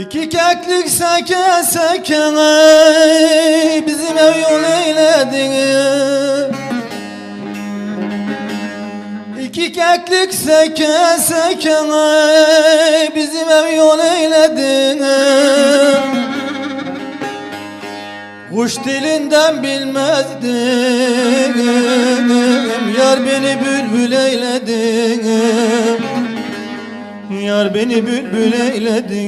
İki keklik seke seke bizim ev yol eyledin İki keklik seke seke bizim ev yol eyledin Kuş dilinden bilmezdim Yar beni bülbül eyledin Yar beni bülbül eyledi.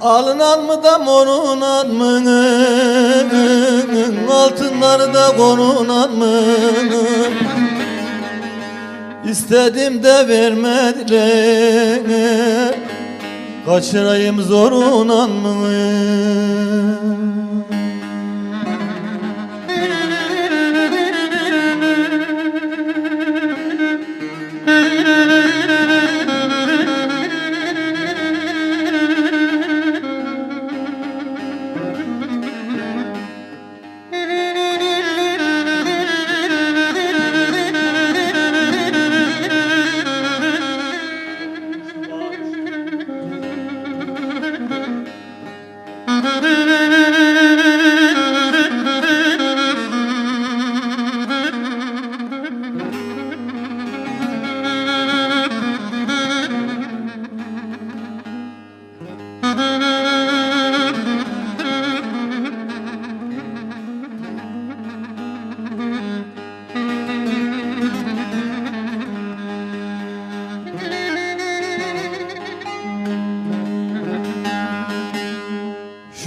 Alınan mı da morunan mı? Altınları da korunan mı? İstedim de vermediler. Kaçırayım zorunan mı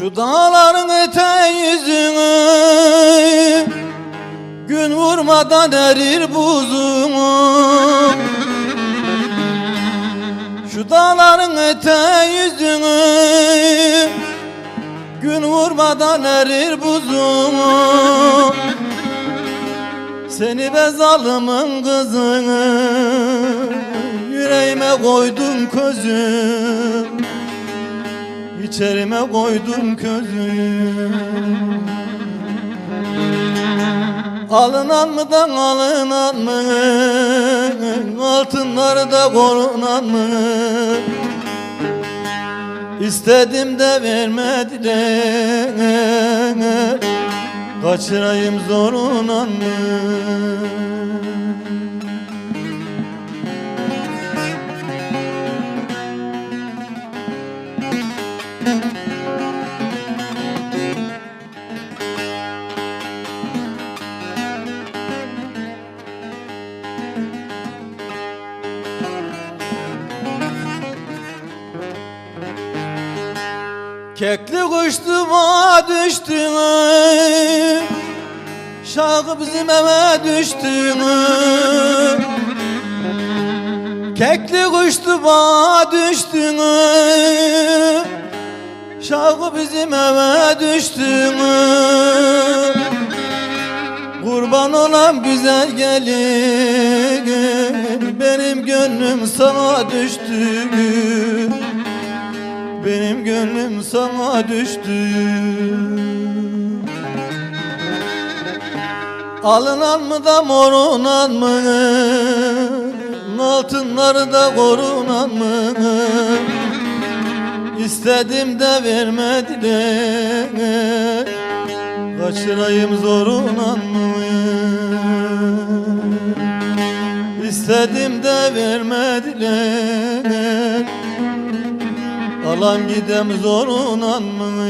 Şu dağların eteği yüzünü Gün vurmadan erir buzumu Şu dağların eteği yüzünü Gün vurmadan erir buzumu Seni be zalımın kızını Yüreğime koydum közüm İçerime koydum közüm Alınan mı da alınan mı? Altınları da korunan mı? İstedim de vermediler. Kaçırayım zorunan mı Kekli kuştuğuma düştün Şarkı bizim eve düştün Kekli kuştuğuma düştün Şarkı bizim eve düştün Kurban olan güzel gelin Benim gönlüm sana düştü benim gönlüm sana düştü. Alınan mı da morunan mı? Altınları da korunan mı? İstedim de vermediler. Kaçırayım zorunan mı? İstedim de vermediler Alan gidem zorunan mı